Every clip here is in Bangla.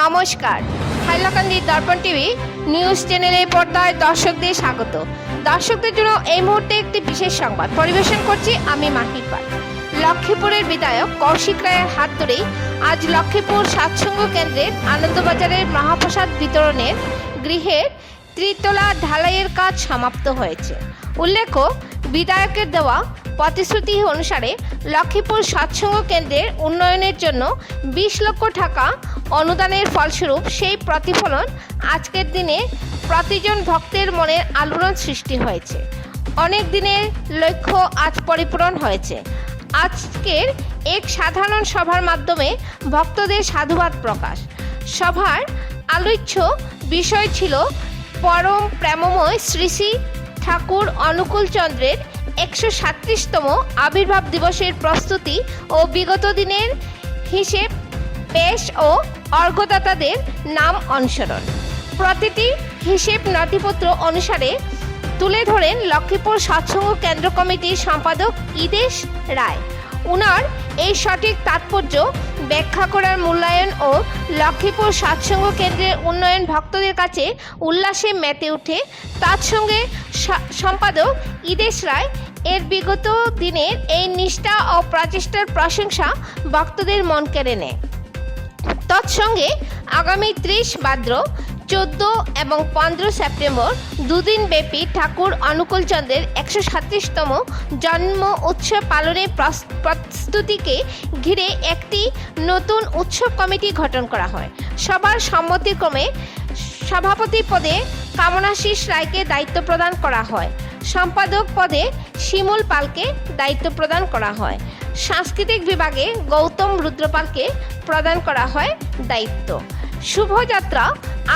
নমস্কার। হাইলাকান্দি দর্পণ টিভি নিউজ চ্যানেলে পর্দায় দর্শকদের স্বাগত। দর্শকদের জন্য এই মুহূর্তে একটি বিশেষ সংবাদ পরিবেশন করছি আমি মাহির পাল। লক্ষ্মীপুরের বিধায়ক কৌশিক রায়ের হাত ধরেই আজ লক্ষ্মীপুর সাতসঙ্গ কেন্দ্রের আনন্দবাজারের মহাপ্রসাদ বিতরণের গৃহের ত্রিতলা ঢালাইয়ের কাজ সমাপ্ত হয়েছে। উল্লেখ্য, বিধায়কের দেওয়া প্রতিশ্রুতি অনুসারে লক্ষ্মীপুর সৎসঙ্গ কেন্দ্রের উন্নয়নের জন্য বিশ লক্ষ টাকা অনুদানের ফলস্বরূপ সেই প্রতিফলন আজকের দিনে প্রতিজন ভক্তের মনের আলোড়ন সৃষ্টি হয়েছে। অনেক দিনের লক্ষ্য আজ পরিপূরণ হয়েছে। আজকের এক সাধারণ সভার মাধ্যমে ভক্তদের সাধুবাদ প্রকাশ। সভার আলোচ্য বিষয় ছিল পরম প্রেমময় শ্রী শ্রী ঠাকুর অনুকূল চন্দ্রের একশো সাতত্রিশতম আবির্ভাব দিবসের প্রস্তুতি ও বিগত দিনের হিসেব পেশ ও অর্ঘদাতাদের নাম অনুসরণ। প্রতিটি হিসেব নথিপত্র অনুসারে তুলে ধরেন লক্ষ্মীপুর সৎসঙ্গ কেন্দ্র কমিটির সম্পাদক ইদেশ রায়। উনার এই সঠিক তাৎপর্য ব্যাখ্যা করার মূল্যায়ন ও লক্ষ্মীপুর সৎসঙ্গ কেন্দ্রের উন্নয়ন ভক্তদের কাছে উল্লাসে মেতে ওঠে। তার সঙ্গে সম্পাদক ইদেশ রায়। এর বিগত দিনের এই নিষ্ঠা ও প্রচেষ্টার প্রশংসা ভক্তদের মন কেড়ে নেয়। তৎসঙ্গে আগামী ত্রিশ ভাদ্র চোদ্দ এবং পনেরো সেপ্টেম্বর দুদিন ব্যাপী ঠাকুর অনুকূল চন্দ্রের একশো সাতত্রিশতম জন্ম উৎসব পালনের প্রস্তুতিকে ঘিরে একটি নতুন উৎসব কমিটি গঠন করা হয়। সবার সম্মতিক্রমে সভাপতি পদে কামনাশিস রায়কে দায়িত্ব প্রদান করা হয়। সম্পাদক পদে শিমুল পালকে দায়িত্ব প্রদান করা হয়। সাংস্কৃতিক বিভাগে গৌতম রুদ্রপালকে প্রদান করা হয় দায়িত্ব। শুভযাত্রা,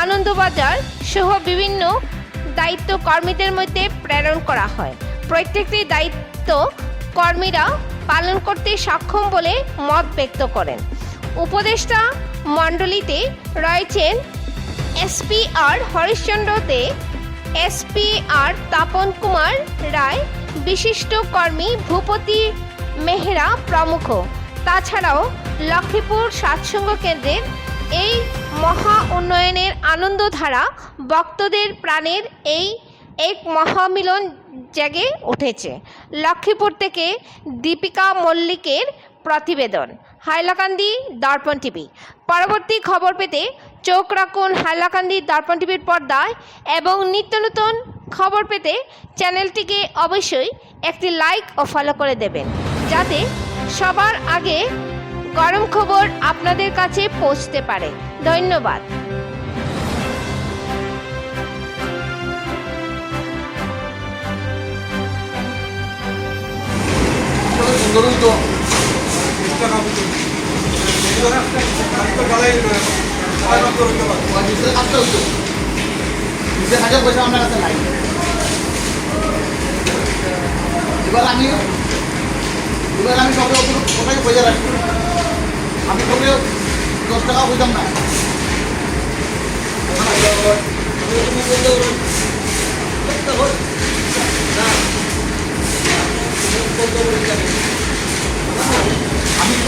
আনন্দবাজার সহ বিভিন্ন দায়িত্ব কর্মীদের মধ্যে প্রেরণ করা হয়। প্রত্যেকটি দায়িত্ব কর্মীরা পালন করতে সক্ষম বলে মত ব্যক্ত করেন। উপদেষ্টা মণ্ডলীতে রয়েছেন এসপি আর হরিশ্চন্দ্র দে এসপি আর তাপন কুমার রায়, বিশিষ্ট কর্মী ভূপতি মেহরা প্রমুখ। তাছাড়াও লক্ষ্মীপুর সাতসঙ্গ কেন্দ্রের এই মহা উন্নয়নের আনন্দধারা ভক্তদের প্রাণের এই এক মহামিলন জেগে উঠেছে। লক্ষ্মীপুর থেকে দীপিকা মল্লিকের প্রতিবেদন, হাইলাকান্দি দর্পণ টিভি। পরবর্তী খবর পেতে চোখ রাখুন হাইলাকান্দি দর্পণ টিভির পর্দায় এবং নিত্য নতুন খবর পেতে চ্যানেলটিকে অবশ্যই একটি লাইক ও ফলো করে দেবেন। যাতে সবার আগে গরম খবর আপনাদের কাছে পৌঁছতে পারে। ধন্যবাদ। নিজের কাজের পয়সা আমার কাছে নাই এবার আমি এবার আমি সবে সবাই পয়সা রাখব আমি সবে টাকা বুঝতাম না। আমি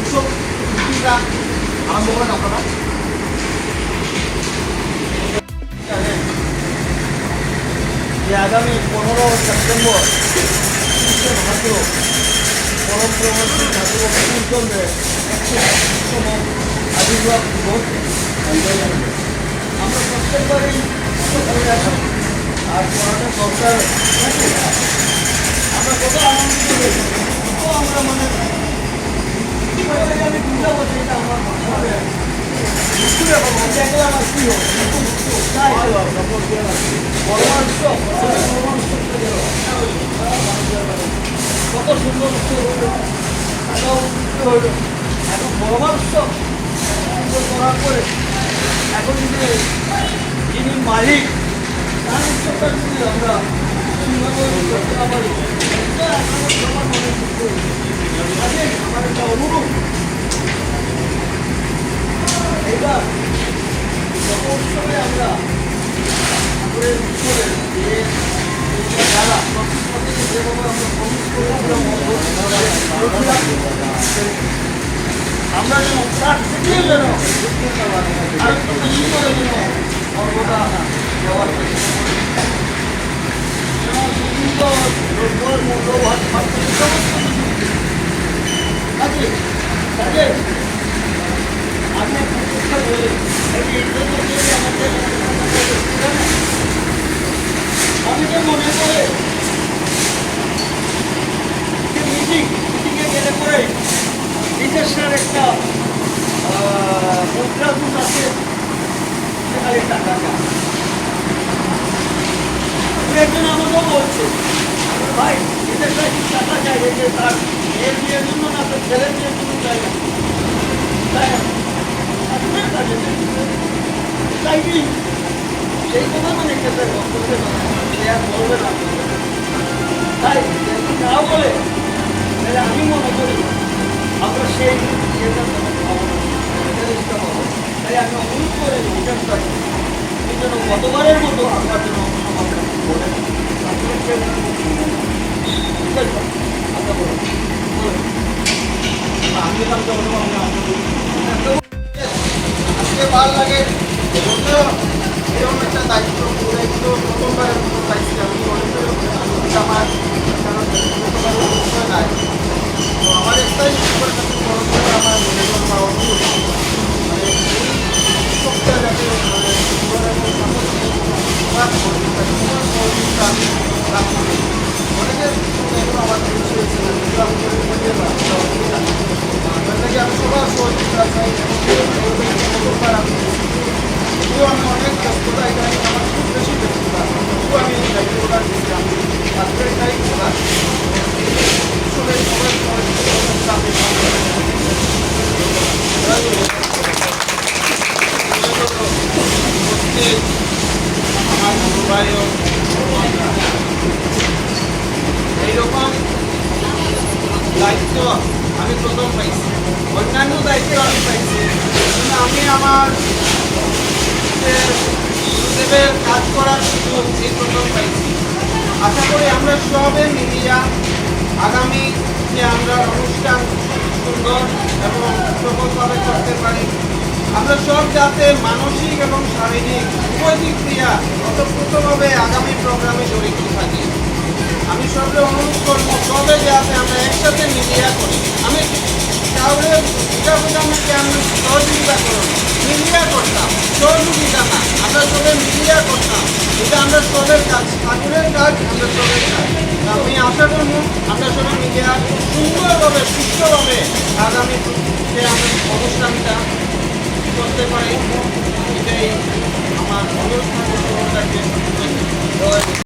উৎসব আরম্ভ করেন আপনারা। যে আগামী পনেরো সেপ্টেম্বর তিরিশে ভাদ্র পরম ঠাকুর চন্দ্রের আবির্ভাব দিবস আমরা প্রত্যেকবারই আর পড়াটা সরকার আমরা কত আনন্দিত হয়েছি কত আমরা মানে আমি চিন্তা করছি এটা আমার ভাবে দেখলে আমার কি তাই পরমাংশ পরমাংশ কত সুন্দর হইল এখন পরমাংশ সুন্দর করার পরে এখন যে যিনি মালিক তার যদি আমরা সুন্দরভাবে করতে পারি এটা আমার সবার মনে দুঃখ আছে আমার একটা অনুরোধ এইবার যত উৎসবে আমরা ঠাকুরের উৎসবে যে যারা সব যেভাবে আমরা যেন তার থেকেও যেন আর একটু বেশি করে যেন সর্বদা ব্যবহার করি আমি কথা বলি আমাদের অনেকে মনে করে মিটিং গেলে পরে নিজস্বের একটা মুদ্রা দুধ আছে। সেখানে টাকা যায় দু একজন আমাকেও বলছে, ভাই নিজস্বের কি টাকা চাই যে তার মেয়ের বিয়ের জন্য না, তার ছেলের বিয়ের জন্য চাই না। তাই আপনার কাজে নেই। তাই কি? সেই কথা মানে খেতে বক্তব্যে আর বলবে না। তাই না বলে তাহলে আমি মনে করি আমরা সেই। তাই আমি অনুরোধ করে চাই এই জন্য গতবারের মতো বলুন। বলুন। আমি আজকে ভালো লাগে। এরকম একটা দায়িত্ব পুরো প্রথমবারের মতো পাইছি আমি এটা আমার কারণ, প্রথমবারের নাই আমার একটাই উপর কাছে বড় করে আমার মনে করি বা অনুরোধ মানে এই উৎসবটা যাতে মানে জীবনের মধ্যে লাভ করি তার কোনো সহযোগিতা আমি লাভ করি অনেকের এগুলো আমার জিনিস হয়েছে যেগুলো আমি মনে করি যে না, এটা অসুবিধা নেই। আপনাকে আমি সবার সহযোগিতা চাই প্রথমবার আমি যদিও আমি অনেক ব্যস্ততা এখানে আমার খুব বেশি ব্যস্ততা তবুও আমি এই দায়িত্বটা দিচ্ছি আমি আজকে এটাই এইরকম দায়িত্ব আমি প্রথম পাইছি। অন্যান্য দায়িত্ব আমি পাইছি। আমি আমার কাজ করার সুযোগ প্রথম পাইছি। আশা করি আমরা সবে মিলিয়া আগামী যে আমরা অনুষ্ঠান সুন্দর এবং সফলভাবে করতে পারি। আমরা সব যাতে মানসিক এবং শারীরিক উভয় দিক দিয়া ওতপ্রোতভাবে আগামী প্রোগ্রামে জড়িত থাকি। আমি সবকে অনুরোধ করব, সবে যাতে আমরা একসাথে মিডিয়া করি। আমি বলে আমাকে আমি সহযোগিতা করুন মিলিয়া করতাম সহযোগিতা না আমরা সবে মিলিয়া করতাম এটা আমরা সবের কাজ ঠাকুরের কাজ আমরা সবের কাজ আমি আশা করব আমরা সবাই মিলিয়া সুন্দরভাবে সুস্থভাবে আগামী যে আমরা অনুষ্ঠানটা করতে পারি এটাই আমার কাছে।